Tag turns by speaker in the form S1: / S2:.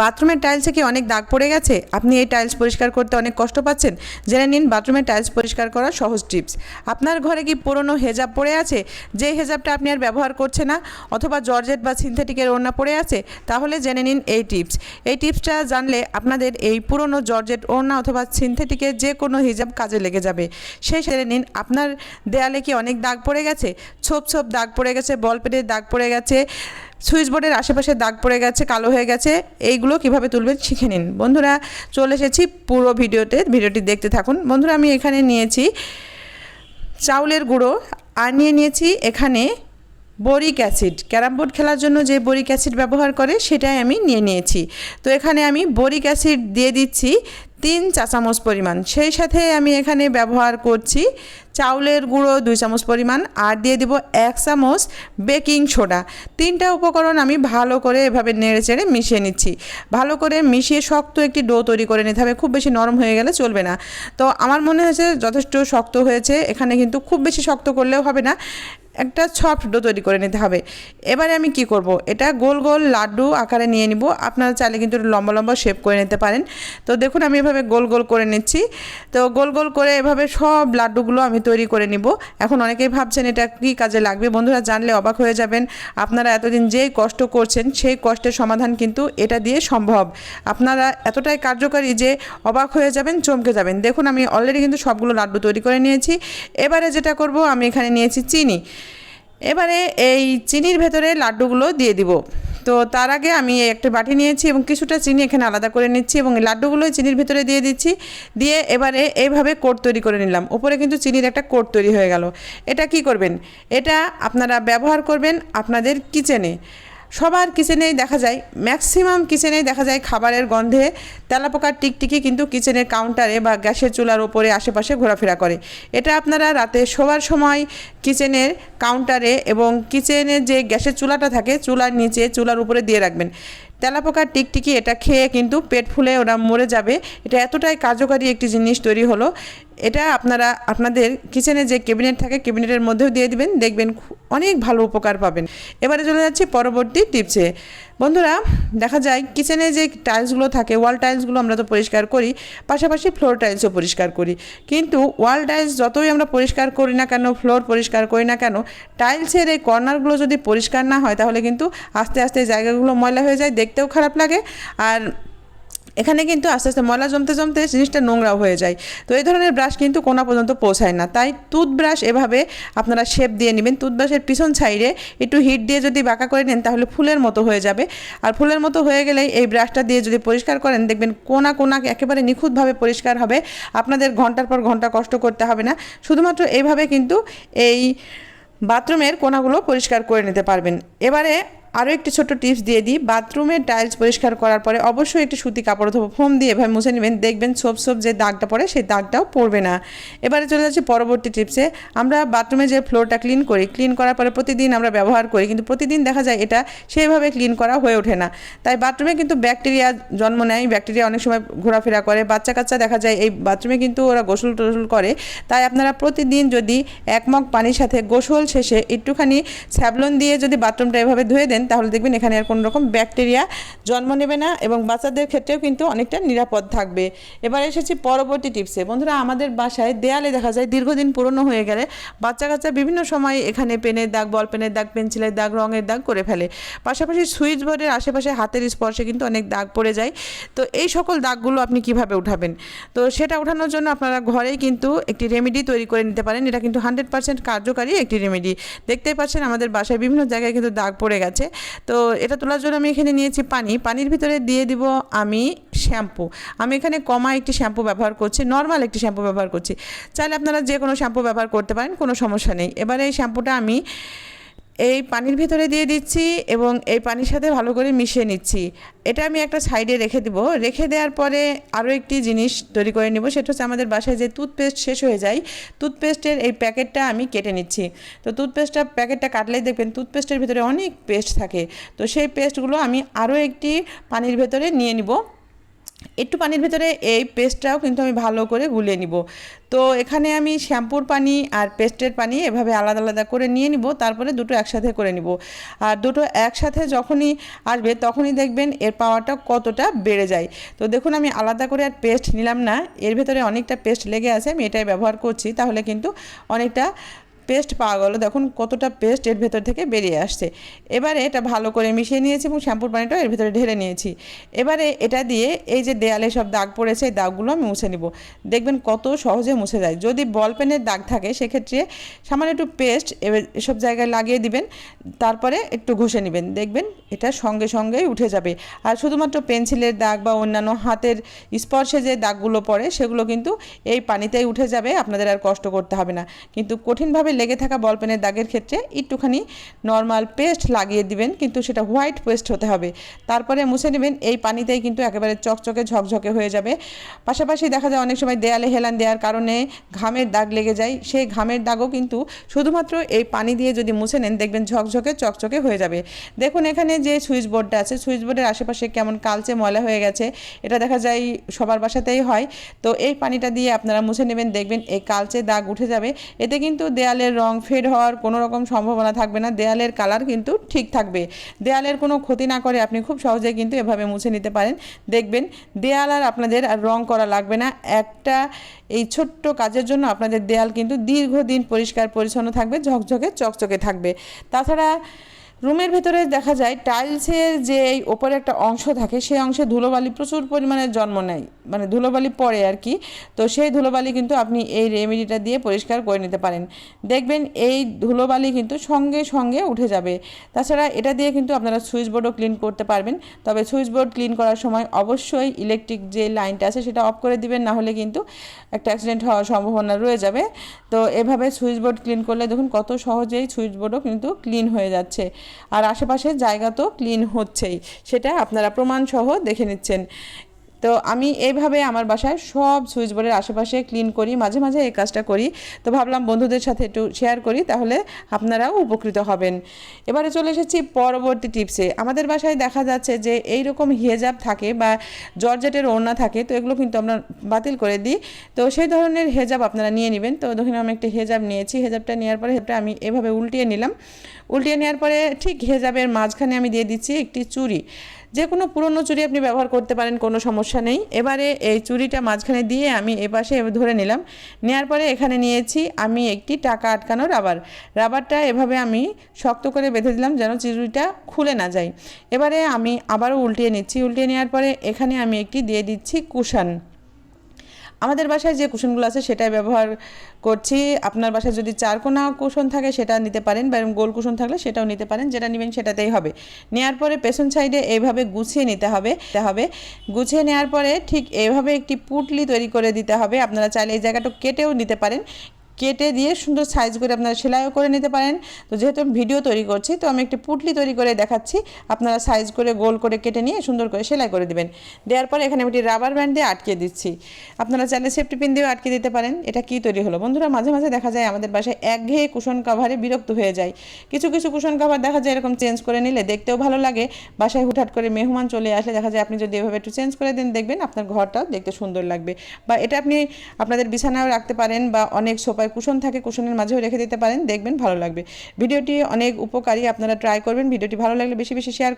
S1: বাথরুমের টাইলসে কি অনেক দাগ পড়ে গেছে? আপনি এই টাইলস পরিষ্কার করতে অনেক কষ্ট পাচ্ছেন? জেনে নিন বাথরুমের টাইলস পরিষ্কার করার সহজ টিপস আপনার ঘরে কি পুরনো হেজাব পড়ে আছে? যে হেজাবটা আপনি আর ব্যবহার করছে না, অথবা জর্জেট বা সিনথেটিকের ওড়না পড়ে আছে, তাহলে জেনে নিন এই টিপস এই টিপসটা জানলে আপনাদের এই পুরনো জর্জেট ওড়না অথবা সিনথেটিকের যে কোনো হিজাব কাজে লেগে যাবে। সেই জেনে নিন আপনার দেয়ালে কি অনেক দাগ পড়ে গেছে? ছোপ ছোপ দাগ পড়ে গেছে, বল পেটের দাগ পড়ে গেছে সুইচ বোর্ডের আশেপাশে দাগ পড়ে গেছে, কালো হয়ে গেছে, এইগুলো কীভাবে তুলবেন শিখে নিন। বন্ধুরা, চলে এসেছি পুরো ভিডিওতে, ভিডিওটি দেখতে থাকুন। বন্ধুরা, আমি এখানে নিয়েছি চাউলের গুঁড়ো আর নিয়ে নিয়েছি এখানে বরিক অ্যাসিড। ক্যারাম বোর্ড খেলার জন্য যে বরিক অ্যাসিড ব্যবহার করে, সেটাই আমি নিয়ে নিয়েছি। তো এখানে আমি বরিক অ্যাসিড দিয়ে দিচ্ছি তিন চা চামচ পরিমাণ। সেই সাথে আমি এখানে ব্যবহার করছি চাউলের গুঁড়ো দুই চামচ পরিমাণ আর দিয়ে দিব এক চামচ বেকিং সোডা। তিনটা উপকরণ আমি ভালো করে এভাবে নেড়ে চেড়ে মিশিয়ে নিচ্ছি। ভালো করে মিশিয়ে শক্ত একটি ডো তৈরি করে নিতে হবে, খুব বেশি নরম হয়ে গেলে চলবে না। তো আমার মনে হয়েছে যথেষ্ট শক্ত হয়েছে, এখানে কিন্তু খুব বেশি শক্ত করলেও হবে না। একটা সফট ডো তৈরি করে নিতে হবে। এবারে আমি কি করব? এটা গোল গোল লাড্ডু আকারে নিয়ে নিব। আপনারা চাইলে কিন্তু লম্বা লম্বা শেপ করে নিতে পারেন। তো দেখুন, আমি এভাবে গোল গোল করে নিচ্ছি। তো গোল গোল করে এভাবে সব লাড্ডুগুলো আমি তৈরি করে নিব। এখন অনেকেই ভাবছেন, এটা কী কাজে লাগবে? বন্ধুরা জানলে অবাক হয়ে যাবেন। আপনারা এতদিন যেই কষ্ট করছেন, সেই কষ্টের সমাধান কিন্তু এটা দিয়ে সম্ভব। আপনারা এতটাই কার্যকারী যে অবাক হয়ে যাবেন, চমকে যাবেন। দেখুন, আমি অলরেডি কিন্তু সবগুলো লাড্ডু তৈরি করে নিয়েছি। এবারে যেটা করব, আমি এখানে নিয়েছি চিনি। এবারে এই চিনির ভেতরে লাড্ডুগুলো দিয়ে দিব। তো তার আগে আমি একটা বাটি নিয়েছি এবং কিছুটা চিনি এখানে আলাদা করে নিচ্ছি এবং লাড্ডুগুলো চিনির ভেতরে দিয়ে দিচ্ছি। দিয়ে এবারে এইভাবে কোট তৈরি করে নিলাম। উপরে কিন্তু চিনির একটা কোট তৈরি হয়ে গেল। এটা কি করবেন? এটা আপনারা ব্যবহার করবেন আপনাদের কিচেনে। সবার কিচেনেই দেখা যায়, ম্যাক্সিমাম কিচেনেই দেখা যায় খাবারের গন্ধে তেলাপোকার টিকটিকি কিন্তু কিচেনের কাউন্টারে বা গ্যাসের চুলার ওপরে আশেপাশে ঘোরাফেরা করে। এটা আপনারা রাতে শোবার সময় কিচেনের কাউন্টারে এবং কিচেনের যে গ্যাসের চুলাটা থাকে, চুলার নিচে, চুলার উপরে দিয়ে রাখবেন। তেলাপোকার টিকটিকি এটা খেয়ে কিন্তু পেট ফুলে ওরা মরে যাবে। এটা এতটাই কার্যকারী একটি জিনিস তৈরি হলো এটা আপনারা, আপনাদের কিচেনে যে ক্যাবিনেট থাকে ক্যাবিনেটের মধ্যেও দিয়ে দিবেন, দেখবেন অনেক ভালো উপকার পাবেন। এবারে চলে যাচ্ছি পরবর্তী টিপসে বন্ধুরা, দেখা যায় কিচেনে যে টাইলসগুলো থাকে ওয়াল টাইলসগুলো আমরা তো পরিষ্কার করি, পাশাপাশি ফ্লোর টাইলসও পরিষ্কার করি। কিন্তু ওয়াল টাইলস যতই আমরা পরিষ্কার করি না কেন ফ্লোর পরিষ্কার করি না কেন টাইলসের এই কর্নারগুলো যদি পরিষ্কার না হয়, তাহলে কিন্তু আস্তে আস্তে জায়গাগুলো ময়লা হয়ে যায়, দেখতেও খারাপ লাগে। আর এখানে কিন্তু আস্তে আস্তে ময়লা জমতে জমতে জিনিসটা নোংরাও হয়ে যায়। তো এই ধরনের ব্রাশ কিন্তু কোনা পর্যন্ত পৌঁছায় না। তাই টুথব্রাশ এভাবে আপনারা শেপ দিয়ে নেবেন। টুথব্রাশের পিছন সাইডে একটু হিট দিয়ে যদি বাঁকা করে নেন, তাহলে ফুলের মতো হয়ে যাবে। আর ফুলের মতো হয়ে গেলে এই ব্রাশটা দিয়ে যদি পরিষ্কার করেন, দেখবেন কোনা কোনা একেবারে নিখুঁতভাবে পরিষ্কার হবে। আপনাদের ঘণ্টার পর ঘণ্টা কষ্ট করতে হবে না। শুধুমাত্র এইভাবে কিন্তু এই বাথরুমের কোনাগুলো পরিষ্কার করে নিতে পারবেন। এবারে আরও একটি ছোট্ট টিপস দিয়ে দিই। বাথরুমের টাইলস পরিষ্কার করার পরে অবশ্যই একটি সুতি কাপড় অথবা ফোম দিয়ে এভাবে মুছে নেবেন। দেখবেন সোপ সোপ যে দাগটা পড়ে সেই দাগটাও পড়বে না। এবারে চলে যাচ্ছি পরবর্তী টিপসে। আমরা বাথরুমে যে ফ্লোরটা ক্লিন করি, ক্লিন করার পরে প্রতিদিন আমরা ব্যবহার করি, কিন্তু প্রতিদিন দেখা যায় এটা সেইভাবে ক্লিন করা হয়ে ওঠে না। তাই বাথরুমে কিন্তু ব্যাকটেরিয়া জন্ম নেয়। ব্যাকটেরিয়া অনেক সময় ঘোরাফেরা করে। বাচ্চা কাচ্চা দেখা যায় এই বাথরুমে কিন্তু ওরা গোসল টোসল করে। তাই আপনারা প্রতিদিন যদি এক মগ পানির সাথে গোসল শেষে একটুখানি স্যাবলন দিয়ে যদি বাথরুমটা এভাবে ধুয়ে দেন তাহলে দেখবেন এখানে আর কোনো রকম ব্যাকটেরিয়া জন্ম নেবে না এবং বাচ্চাদের ক্ষেত্রেও কিন্তু অনেকটা নিরাপদ থাকবে। এবার এসেছি পরবর্তী টিপসে বন্ধুরা, আমাদের বাসায় দেয়ালে দেখা যায় দীর্ঘদিন পুরনো হয়ে গেলে বাচ্চা কাচ্চা বিভিন্ন সময় এখানে পেনের দাগ, বল পেনের দাগ, পেন্সিলের দাগ, রঙের দাগ করে ফেলে। পাশাপাশি সুইচ বোর্ডের আশেপাশে হাতের স্পর্শে কিন্তু অনেক দাগ পড়ে যায়। তো এই সকল দাগগুলো আপনি কীভাবে উঠাবেন? তো সেটা ওঠানোর জন্য আপনারা ঘরেই কিন্তু একটি রেমেডি তৈরি করে নিতে পারেন। এটা কিন্তু হান্ড্রেড পার্সেন্ট কার্যকারী একটি রেমেডি দেখতেই পাচ্ছেন আমাদের বাসায় বিভিন্ন জায়গায় কিন্তু দাগ পড়ে গেছে। তো এটা তোলার জন্য আমি এখানে নিয়েছি পানি। পানির ভিতরে দিয়ে দিব আমি শ্যাম্পু। আমি এখানে কমা একটি শ্যাম্পু ব্যবহার করছি, নর্মাল একটি শ্যাম্পু ব্যবহার করছি। চাইলে আপনারা যে কোনো শ্যাম্পু ব্যবহার করতে পারেন, কোনো সমস্যা নেই। এবারে এই শ্যাম্পুটা আমি এই পানির ভিতরে দিয়ে দিচ্ছি এবং এই পানির সাথে ভালো করে মিশিয়ে নিচ্ছি। এটা আমি একটা সাইডে রেখে দিব। রেখে দেওয়ার পরে আরও একটি জিনিস তৈরি করে নিব। সেটা হচ্ছে আমাদের বাসায় যে টুথপেস্ট শেষ হয়ে যায় টুথপেস্টের এই প্যাকেটটা আমি কেটে নিচ্ছি। তো টুথপেস্টটা প্যাকেটটা কাটলেই দেখবেন টুথপেস্টের ভিতরে অনেক পেস্ট থাকে। তো সেই পেস্টগুলো আমি আরও একটি পানির ভেতরে নিয়ে নিব। একটু পানির ভেতরে এই পেস্টটাও কিন্তু আমি ভালো করে গুলিয়ে নিব। তো এখানে আমি শ্যাম্পুর পানি আর পেস্টের পানি এভাবে আলাদা আলাদা করে নিয়ে নিব, তারপরে দুটো একসাথে করে নিব। আর দুটো একসাথে যখনই আসবে তখনই দেখবেন এর পাওয়ারটা কতটা বেড়ে যায়। তো দেখুন আমি আলাদা করে আর পেস্ট নিলাম না, এর ভেতরে অনেকটা পেস্ট লেগে আছে, আমি এটাই ব্যবহার করছি, তাহলে কিন্তু অনেকটা পেস্ট পাওয়া গেলো। দেখুন কতটা পেস্ট এর ভেতর থেকে বেরিয়ে আসছে। এবারে এটা ভালো করে মিশিয়ে নিয়েছি এবং শ্যাম্পুর পানিটাও এর ভেতরে ঢেলে নিয়েছি। এবারে এটা দিয়ে এই যে দেয়ালে সব দাগ পড়েছে, এই দাগগুলো আমি মুছে নিব। দেখবেন কত সহজে মুছে যায়। যদি বল পেনের দাগ থাকে, সেক্ষেত্রে সামান্য একটু পেস্ট এসব জায়গায় লাগিয়ে দিবেন। তারপরে একটু ঘষে নেবেন। দেখবেন এটা সঙ্গে সঙ্গেই উঠে যাবে। আর শুধুমাত্র পেন্সিলের দাগ বা অন্যান্য হাতের স্পর্শে যে দাগগুলো পড়ে, সেগুলো কিন্তু এই পানিতেই উঠে যাবে। আপনাদের আর কষ্ট করতে হবে না। কিন্তু কঠিনভাবে লেগে থাকা বল পেনের দাগের ক্ষেত্রে একটুখানি নর্মাল পেস্ট লাগিয়ে দিবেন, কিন্তু সেটা হোয়াইট পেস্ট হতে হবে। তারপরে মুছে নেবেন, এই পানিতেই কিন্তু একেবারে চকচকে ঝকঝকে হয়ে যাবে। পাশাপাশি দেখা যায় অনেক সময় দেয়ালে হেলান দেওয়ার কারণে ঘামের দাগ লেগে যায়। সেই ঘামের দাগও কিন্তু শুধুমাত্র এই পানি দিয়ে যদি মুছে নেন, দেখবেন ঝকঝকে চকচকে হয়ে যাবে। দেখুন এখানে যে সুইচ বোর্ডটা আছে সুইচ বোর্ডের আশেপাশে কেমন কালচে ময়লা হয়ে গেছে, এটা দেখা যায় সবার বাসাতেই হয়। তো এই পানিটা দিয়ে আপনারা মুছে নেবেন, দেখবেন এই কালচে দাগ উঠে যাবে। এতে কিন্তু দেয়ালের রং ফেড হওয়ার কোনো রকম সম্ভাবনা থাকবে না। দেয়ালের কালার কিন্তু ঠিক থাকবে। দেয়ালের কোনো ক্ষতি না করে আপনি খুব সহজে কিন্তু এভাবে মুছে নিতে পারেন। দেখবেন দেয়াল আর আপনাদের আর রং করা লাগবে না। একটা এই ছোট্ট কাজের জন্য আপনাদের দেয়াল কিন্তু দীর্ঘদিন পরিষ্কার পরিচ্ছন্ন থাকবে, ঝকঝকে চকচকে থাকবে। তাছাড়া রুমের ভেতরে দেখা যায় টাইলসের যে এই ওপরে একটা অংশ থাকে, সেই অংশে ধুলোবালি প্রচুর পরিমাণে জন্ম নেয়। মানে ধুলোবালি পড়ে আর কি। তো সেই ধুলোবালি কিন্তু আপনি এই রেমেডিটা দিয়ে পরিষ্কার করে নিতে পারেন। দেখবেন এই ধুলোবালি কিন্তু সঙ্গে সঙ্গে উঠে যাবে। তাছাড়া এটা দিয়ে কিন্তু আপনারা সুইচ বোর্ডও ক্লিন করতে পারবেন। তবে সুইচ বোর্ড ক্লিন করার সময় অবশ্যই ইলেকট্রিক যে লাইনটা আছে, সেটা অফ করে দিবেন, না হলে কিন্তু একটা অ্যাক্সিডেন্ট হওয়ার সম্ভাবনা রয়ে যাবে। তো এভাবে সুইচ বোর্ড ক্লিন করলে দেখুন কত সহজেই সুইচ বোর্ডও কিন্তু ক্লিন হয়ে যাচ্ছে। আর আশেপাশের জায়গা তো ক্লিন হচ্ছেই। সেটা আপনারা প্রমাণসহ দেখে নিচ্ছেন। তো আমি এইভাবে আমার বাসায় সব সুইচ বোর্ডের আশেপাশে ক্লিন করি, মাঝে মাঝে এই কাজটা করি। তো ভাবলাম বন্ধুদের সাথে একটু শেয়ার করি, তাহলে আপনারাও উপকৃত হবেন। এবারে চলে এসেছি পরবর্তী টিপসে আমাদের বাসায় দেখা যাচ্ছে যে এই রকম হেজাব থাকে বা জর্জেটের ওড়না থাকে, তো এগুলো কিন্তু আমরা বাতিল করে দিই। তো সেই ধরনের হেজাব আপনারা নিয়ে নেবেন। তো দেখুন আমি একটা হেজাব নিয়েছি, হেজাবটা নেওয়ার পরে হেজাবটা আমি এভাবে উল্টিয়ে নিলাম। উল্টিয়ে নেওয়ার পরে ঠিক হেজাবের মাঝখানে আমি দিয়ে দিচ্ছি একটি চুড়ি। যে কোনো পুরনো চুড়ি আপনি ব্যবহার করতে পারেন, কোনো সমস্যা নেই। এবারে এই চুড়িটা মাঝখানে দিয়ে আমি এপাশে ধরে নিলাম। নেওয়ার পরে এখানে নিয়েছি আমি একটি টাকা আটকানো রাবার। রাবারটা এভাবে আমি শক্ত করে বেঁধে দিলাম যেন চুড়িটা খুলে না যায়। এবারে আমি আবারও উল্টিয়ে নিচ্ছি। উল্টিয়ে নেওয়ার পরে এখানে আমি একটি দিয়ে দিচ্ছি কুশান। আমাদের বাসায় যে কুশনগুলো আছে সেটাই ব্যবহার করছি। আপনার বাসায় যদি চারকোনা কুশন থাকে সেটা নিতে পারেন বা গোল কুশন থাকলে সেটাও নিতে পারেন, যেটা নেবেন সেটাতেই হবে। নেওয়ার পরে পেছন সাইডে এইভাবে গুছিয়ে নিতে হবে হবে। গুছিয়ে নেওয়ার পরে ঠিক এভাবে একটি পুটলি তৈরি করে দিতে হবে। আপনারা চাইলে এই জায়গাটা কেটেও নিতে পারেন। কেটে দিয়ে সুন্দর সাইজ করে আপনারা সেলাইও করে নিতে পারেন। তো যেহেতু আমি ভিডিও তৈরি করছি, তো আমি একটি পুটলি তৈরি করে দেখাচ্ছি। আপনারা সাইজ করে গোল করে কেটে নিয়ে সুন্দর করে সেলাই করে দেবেন। দেওয়ার পরে এখানে আমি একটি রাবার ব্যান্ড দিয়ে আটকে দিচ্ছি। আপনারা চাইলে সেফটি পিন দিয়েও আটকে দিতে পারেন। এটা কি তৈরি হলো? বন্ধুরা, মাঝে মাঝে দেখা যায় আমাদের বাসায় একঘেয়ে কুশন কাভারে বিরক্ত হয়ে যায়। কিছু কিছু কুশন কাভার দেখা যায় এরকম চেঞ্জ করে নিলে দেখতেও ভালো লাগে। বাসায় হুটহাট করে মেহমান চলে আসলে দেখা যায় আপনি যদি এভাবে একটু চেঞ্জ করে দেন দেখবেন আপনার ঘরটাও দেখতে সুন্দর লাগবে। বা এটা আপনি আপনাদের বিছানাও রাখতে পারেন বা অনেক সোফায় কুশন থাকে, কুশনের মাঝেও রেখে দিতে পারেন, দেখবেন ভালো লাগবে। ভিডিওটি অনেক উপকারী, আপনারা ট্রাই করবেন, ভিডিওটি ভালো লাগলে বেশি বেশি শেয়ার